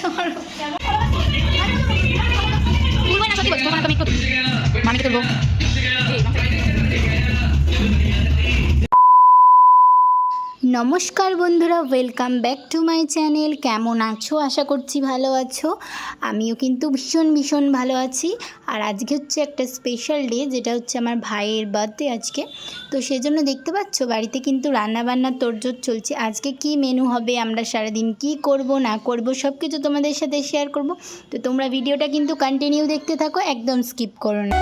সরো তুলবে না নমস্কার বন্ধুরা welcome back to my channel কেমন আছো? আশা করছি ভালো আছো। আমিও কিন্তু ভীষণ ভীষণ ভালো আছি। আর আজকে হচ্ছে একটা স্পেশাল ডে যেটা হচ্ছে আমার ভাইয়ের বার্থডে আজকে। তো সেজন্য দেখতে পাচ্ছ, বাড়িতে কিন্তু রান্নাবান্নার তোড়জোড় চলছে। আজকে কি মেনু হবে, আমরা সারাদিন কি করব, না করব সব কিছু তোমাদের সাথে শেয়ার করব। তো তোমরা ভিডিওটা কিন্তু কন্টিনিউ দেখতে থাকো, একদম স্কিপ করো না।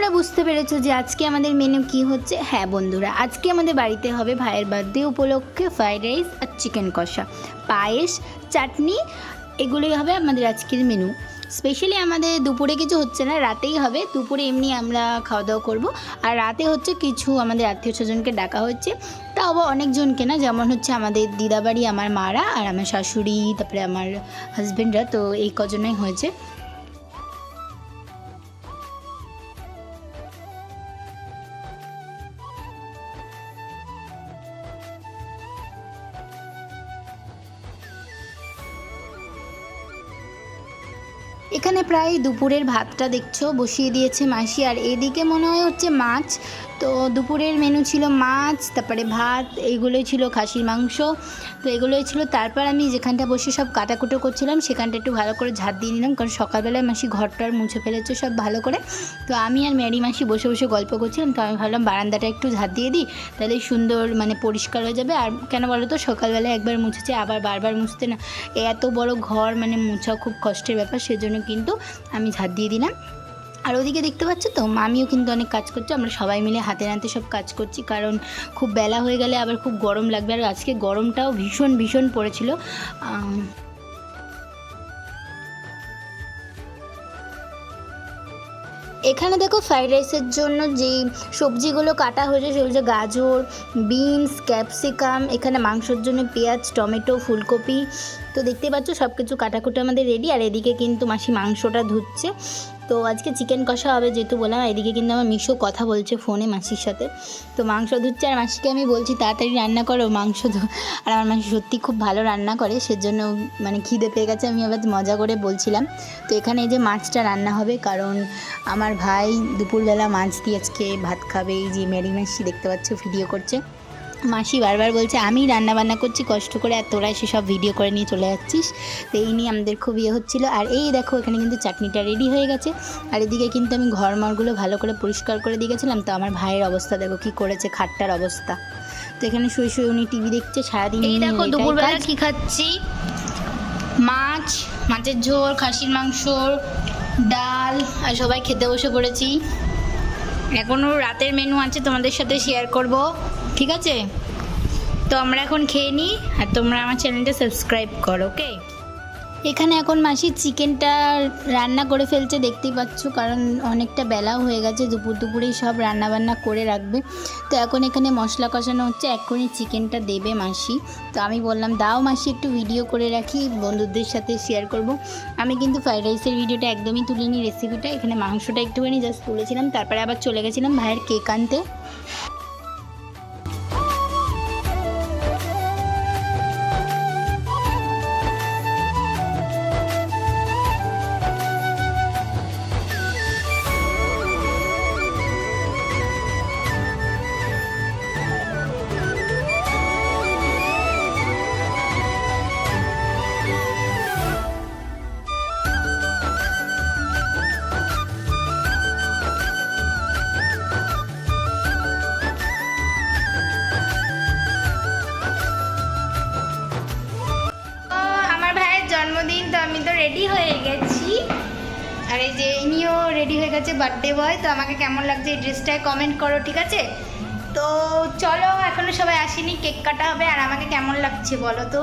তোমরা বুঝতে পেরেছ যে আজকে আমাদের মেনু কি হচ্ছে? হ্যাঁ বন্ধুরা, আজকে আমাদের বাড়িতে হবে ভাইয়ের বার্থডে উপলক্ষে ফ্রাইড রাইস আর চিকেন কষা। পায়েস, চাটনি, এগুলোই হবে আমাদের আজকের মেনু স্পেশালি আমাদের দুপুরে কিছু হচ্ছে না, রাতেই হবে। দুপুরে এমনি আমরা খাওয়া দাওয়া করব। আর রাতে হচ্ছে কিছু আমাদের আত্মীয় স্বজনকে ডাকা হচ্ছে। তা আবার অনেকজনকে না, যেমন হচ্ছে আমাদের দিদাবাড়ি আমার মারা আর আমার শাশুড়ি, তারপরে আমার হাজব্যান্ডরা তো এই কজনই হয়েছে। এখানে প্রায় দুপুরের ভাতটা দেখছ, বসিয়ে দিয়েছে মাসি। আর এদিকে মনে হয় হচ্ছে মাছ। তো দুপুরের মেনু ছিল মাছ, তারপরে ভাত এইগুলোই ছিল খাসির মাংস। তো এগুলোই ছিল। তারপর আমি যেখানটা বসে সব কাটাকুটো করছিলাম, সেখানটা একটু ভালো করে ঝাঁট দিয়ে নিলাম। কারণ সকালবেলায় মাসি ঘরটার মুছে ফেলেছে সব ভালো করে। তো আমি আর ম্যারি মাসি বসে বসে গল্প করছিলাম। তো আমি ভাবলাম, বারান্দাটা একটু ঝাঁট দিয়ে দিই, তাহলে সুন্দর মানে পরিষ্কার হয়ে যাবে। আর কেন বলো তো, সকালবেলায় একবার মুছেছে, আবার বারবার মুছতে না। এত বড় ঘর মানে মুছা খুব কষ্টের ব্যাপার, সেজন্য কিন্তু আমি ঝাঁট দিয়ে দিলাম। আর ওদিকে দেখতে পাচ্ছ তো, মামিও কিন্তু অনেক কাজ করছে, আমরা সবাই মিলে হাতে নাতে সব কাজ করছি, কারণ খুব বেলা হয়ে গেলে আবার খুব গরম লাগবে, আর আজকে গরমটাও ভীষণ ভীষণ পড়েছিল। এখানে দেখো ফ্রাইড রাইসের জন্য যেই সবজিগুলো কাটা হয়েছে, সেগুলো গাজর বিনস ক্যাপসিকাম এখানে মাংসের জন্য পেঁয়াজ, টমেটো, ফুলকপি। তো দেখতে পাচ্ছ সব কিছু কাটাকুটি আমাদের রেডি আর এদিকে কিন্তু মাসি মাংসটা ধুচ্ছে। তো আজকে চিকেন কষা হবে যেহেতু বললাম এদিকে কিন্তু আমার মিশো কথা বলছে ফোনে মাসির সাথে। তো মাংস ধুচ্ছে, আর মাসিকে আমি বলছি, তাড়াতাড়ি রান্না করো মাংস ধু আর আমার মাসি সত্যি খুব ভালো রান্না করে, সেজন্য মানে খিদে পেয়ে গেছে, আমি আবার মজা করে বলছিলাম। তো এখানে এই যে মাছটা রান্না হবে, কারণ আমার ভাই দুপুরবেলা মাছ দিয়ে আজকে ভাত খাবে, এই যে মেরি মাসি দেখতে পাচ্ছ ভিডিও করছে। মাসি বারবার বলছে আমি রান্না বান্না করছি কষ্ট করে আর তোরা এসে সব ভিডিও করে নিয়ে চলে যাচ্ছিস। তো এই নিয়ে আমাদের খুব ইয়ে হচ্ছিল। আর এই দেখো এখানে কিন্তু চাটনিটা রেডি হয়ে গেছে। আর এদিকে কিন্তু আমি ঘর মরগুলো ভালো করে পরিষ্কার করে দিয়ে গেছিলাম তো আমার ভাইয়ের অবস্থা দেখো কি করেছে খাটটার অবস্থা। তো এখানে শুয়ে শুয়ে উনি টিভি দেখছে সারাদিন এই দেখো দুপুরবেলা কি খাচ্ছি? মাছ মাছের ঝোল খাসির মাংস ডাল আর সবাই খেতে বসে পড়েছি। এখনও রাতের মেনু আছে তোমাদের সাথে শেয়ার করব। ঠিক আছে? তো আমরা এখন খেয়ে নিই আর তোমরা আমার চ্যানেলটা সাবস্ক্রাইব করো, ওকে? এখানে এখন মাসি চিকেনটা রান্না করে ফেলছে, দেখতেই পাচ্ছ, কারণ অনেকটা বেলাও হয়ে গেছে, দুপুর দুপুরেই সব রান্না বান্না করে রাখবে। তো এখন এখানে মশলা কষানো হচ্ছে এখনই চিকেনটা দেবে মাসি। তো আমি বললাম, দাও মাসি, একটু ভিডিও করে রাখি, বন্ধুদের সাথে শেয়ার করব। আমি কিন্তু ফ্রাইড রাইসের ভিডিওটা একদমই তুলিনি রেসিপিটা এখানে মাংসটা একটুখানি জাস্ট তুলেছিলাম, তারপরে আবার চলে গেছিলাম ভাইয়ের কেক আনতে। তো আমি তো রেডি হয়ে গেছি। আর এই যে ইনিও রেডি হয়ে গেছে বার্থডে বয় তো আমাকে কেমন লাগছে এই ড্রেসটায় কমেন্ট করো, ঠিক আছে? তো চলো এখনও সবাই আসেনি কেক কাটা হবে, আর আমাকে কেমন লাগছে বলো তো?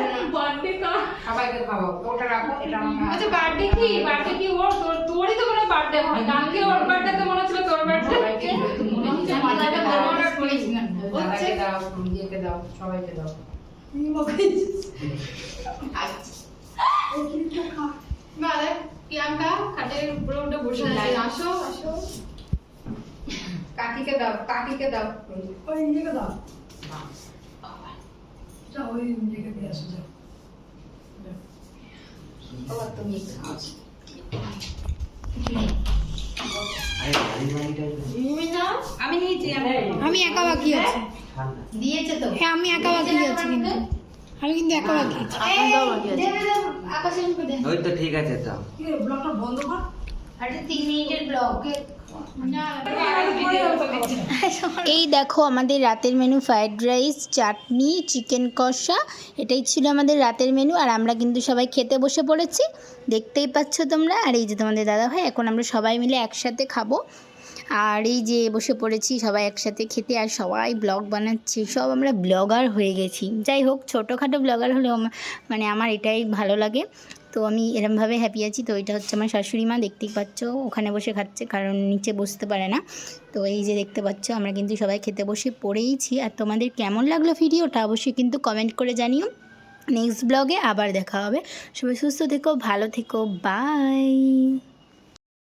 সবাইকে খাব ওটা রাখো এটা আচ্ছা বার্থডে কি? বার্থডে কি? ওর তোর তোরই তো মনে বার্থডে হয়। কালকে ওর বার্থডে তো মনে হচ্ছিল তোর বার্থডে দাদাকে দাও ইয়েকে দাও সবাইকে দাও। প্রিয়াঙ্কা খাটের উপরে উঠে বসে আছে। আসো আসো। কাকিকে দাও কাকিকে দাও। বাবা, তুমি খাও আমি নিয়েছি। আমি একা বাকি আছি। দিয়েছে তো। হ্যাঁ আমি একা বাকি আছি কিন্তু। আমি কিন্তু একা বাকি আছি। মুখে ওই তো ঠিক আছে তো আরে তিন মিনিটের ব্লগ। এই দেখো আমাদের রাতের menu fried rice chutney chicken কষা, এটাই ছিল আমাদের রাতের মেনু আর আমরা কিন্তু সবাই খেতে বসে পড়েছি। দেখতেই পাচ্ছ তোমরা, আর এই যে তোমাদের দাদা ভাই এখন আমরা সবাই মিলে একসাথে খাব। আর এই যে বসে পড়েছি সবাই একসাথে খেতে, আর সবাই ব্লগ বানাচ্ছি, সব আমরা ব্লগার হয়ে গেছি। যাই হোক, ছোটোখাটো ব্লগার হলেও মানে আমার এটাই ভালো লাগে। তো আমি এরমভাবে হ্যাপি আছি। তো এটা হচ্ছে আমার শাশুড়ি মা, দেখতেই পাচ্ছ, ওখানে বসে খাচ্ছে, কারণ নিচে বসতে পারে না। তো এই যে দেখতে পাচ্ছ, আমরা কিন্তু সবাই খেতে বসে পড়েইছি। আর তোমাদের কেমন লাগল ভিডিওটা অবশ্যই কিন্তু কমেন্ট করে জানিও। নেক্সট ব্লগে আবার দেখা হবে। সবাই সুস্থ থেকো, ভালো থেকো বাই